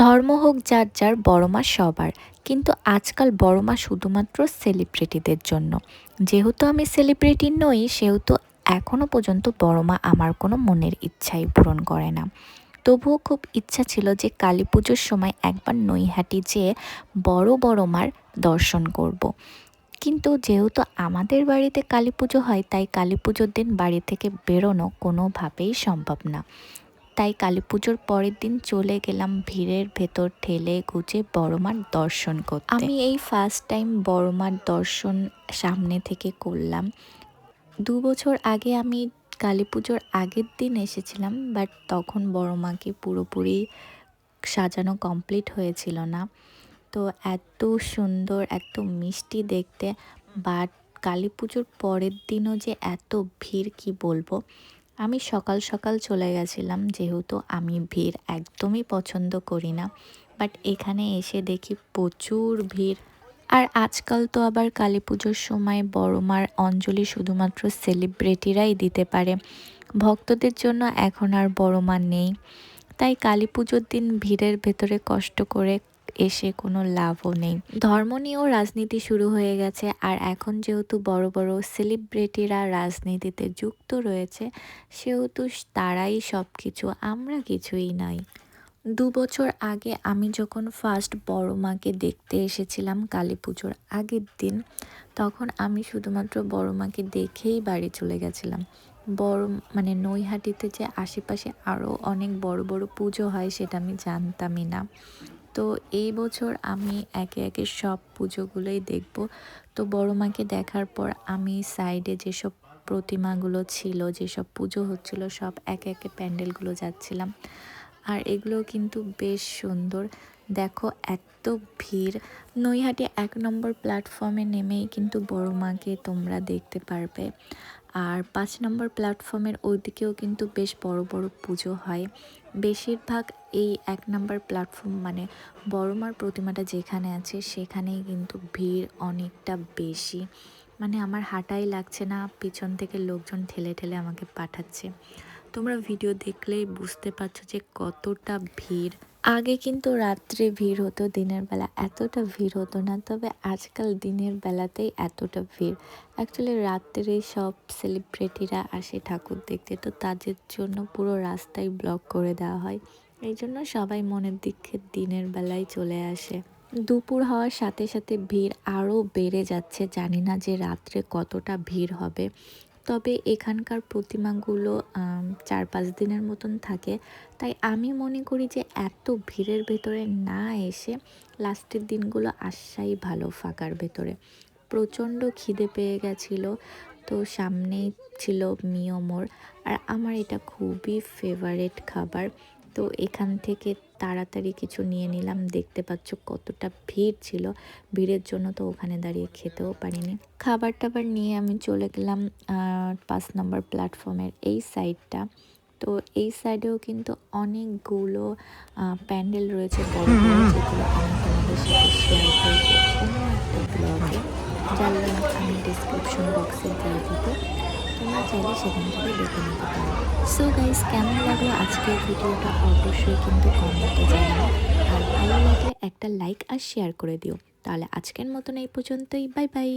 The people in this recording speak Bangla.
ধর্ম হোক যার যার, বড় মা সবার। কিন্তু আজকাল বড় মা শুধুমাত্র সেলিব্রিটিদের জন্য। যেহেতু আমি সেলিব্রিটি নই, সেহেতু এখনও পর্যন্ত বড় মা আমার কোনো মনের ইচ্ছাই পূরণ করে না। তবুও খুব ইচ্ছা ছিল যে কালী পুজোর সময় একবার নৈহাটি যেয়ে বড় বড় মার দর্শন করব। কিন্তু যেহেতু আমাদের বাড়িতে কালী পুজো হয়, তাই কালী পুজোর দিন বাড়ি থেকে বেরোনো কোনোভাবেই সম্ভব না। তাই কালী পুজোর পরের দিন চলে গেলাম ভিড়ের ভেতর ঠেলে গুজে বড়মার দর্শন করতে। আমি এই ফার্স্ট টাইম বড়মার দর্শন সামনে থেকে করলাম। দু বছর আগে আমি কালী পুজোর আগের দিন এসেছিলাম বাট তখন বড় মাকে পুরোপুরি সাজানো কমপ্লিট হয়েছিল না। তো এত সুন্দর, এত মিষ্টি দেখতে বাট কালী পুজোর পরের দিনও যে এত ভিড় কি বলব? আমি সকাল সকাল চলে গেছিলাম, যেহেতু আমি ভিড় একদমই পছন্দ করি না। বাট এখানে এসে দেখি প্রচুর ভিড়। আর আজকাল তো আবার কালী পুজোর সময় বড়মার অঞ্জলি শুধুমাত্র সেলিব্রিটিরাই দিতে পারে। ভক্তদের জন্য এখন আর বড়মা নেই। তাই কালী পুজোর দিন ভিড়ের ভেতরে কষ্ট করে এসে কোনো লাভও নেই। ধর্ম নিয়েও রাজনীতি শুরু হয়ে গেছে, আর এখন যেহেতু বড় বড় সেলিব্রিটিরা রাজনীতিতে যুক্ত রয়েছে, সেহেতু তারাই সব কিছু আমরা কিছুই নাই। দু বছর আগে আমি যখন ফার্স্ট বড় মাকে দেখতে এসেছিলাম কালী পুজোর আগের দিন, তখন আমি শুধুমাত্র বড় মাকে দেখেই বাড়ি চলে গেছিলাম। বড় মানে নৈহাটিতে যে আশেপাশে আরও অনেক বড় বড় পুজো হয় সেটা আমি জানতামই না। তো এই বছর আমি একে একে সব পুজোগুলোই দেখব। তো বড় মাকে দেখার পর আমি সাইডে যেসব প্রতিমাগুলো ছিল, যেসব পুজো হচ্ছিল, সব একে একে প্যান্ডেলগুলো যাচ্ছিলাম। আর এগুলো কিন্তু বেশ সুন্দর। দেখো এত ভিড়। নৈহাটি এক নম্বর প্ল্যাটফর্মে নেমেই কিন্তু বড় মাকে তোমরা দেখতে পারবে। আর পাঁচ নম্বর প্ল্যাটফর্মের ওইদিকেও কিন্তু বেশ বড় বড় পুজো হয়। বেশিরভাগ এই এক নম্বর প্ল্যাটফর্ম মানে বড়মার প্রতিমাটা যেখানে আছে সেখানেই কিন্তু ভিড় অনেকটা বেশি। মানে আমার হাঁটাই লাগছে না, পিছন থেকে লোকজন ঠেলে ঠেলে আমাকে পাঠাচ্ছে। তোমরা ভিডিও দেখলেই বুঝতে পারছ যে কতটা ভিড় আগে কিন্তু রাত্রে ভিড় হতো, দিনের বেলা এতটা ভিড় হতো না, তবে আজকাল দিনের বেলাতেই এতটা ভিড়। অ্যাকচুয়ালি রাত্রে সব সেলিব্রিটিরা আসে ঠাকুর দেখতে, তো তাদের জন্য পুরো রাস্তায় ব্লক করে দেওয়া হয়। এই জন্য সবাই মনের দিকে দিনের বেলায় চলে আসে। দুপুর হওয়ার সাথে সাথে ভিড় আরও বেড়ে যাচ্ছে, জানি না যে রাত্রে কতটা ভিড় হবে। তবে এখানকার প্রতিমাগুলো চার পাঁচ দিনের মতন থাকে। তাই আমি মনে করি যে এত ভিড়ের ভেতরে না এসে লাস্টের দিনগুলো আসাই ভালো ফাঁকার ভেতরে। প্রচণ্ড খিদে পেয়ে গেছিল, তো সামনেই ছিল মিয়মোর। আর আমার এটা খুবই ফেভারেট খাবার। তো এখান থেকে তাড়াতাড়ি কিছু নিয়ে নিলাম। দেখতে পাচ্ছ কতটা ভিড় ছিল। ভিড়ের জন্য তো ওখানে দাঁড়িয়ে খেতেও পারিনি। খাবার টাবার নিয়ে আমি চলে গেলাম পাঁচ নম্বর প্ল্যাটফর্মের এই সাইডটা। তো এই সাইডেও কিন্তু অনেকগুলো প্যান্ডেল রয়েছে, বড় বড়, যেগুলো আমি তোমাদের সাথে শেয়ার করব। যার আমি ডিসক্রিপশন বক্সে দিয়ে দেবো। তোমরা চাইলে সেখান থেকে দেখে নিতে পারো। সো গাইস কেমন লাগল আজকের ভিডিওটা? অবশ্যই কিন্তু কমেন্টে জানাও। আর ভালো লাগলে একটা লাইক আর শেয়ার করে দিও। তাহলে আজকের মতন এই পর্যন্তই। Bye bye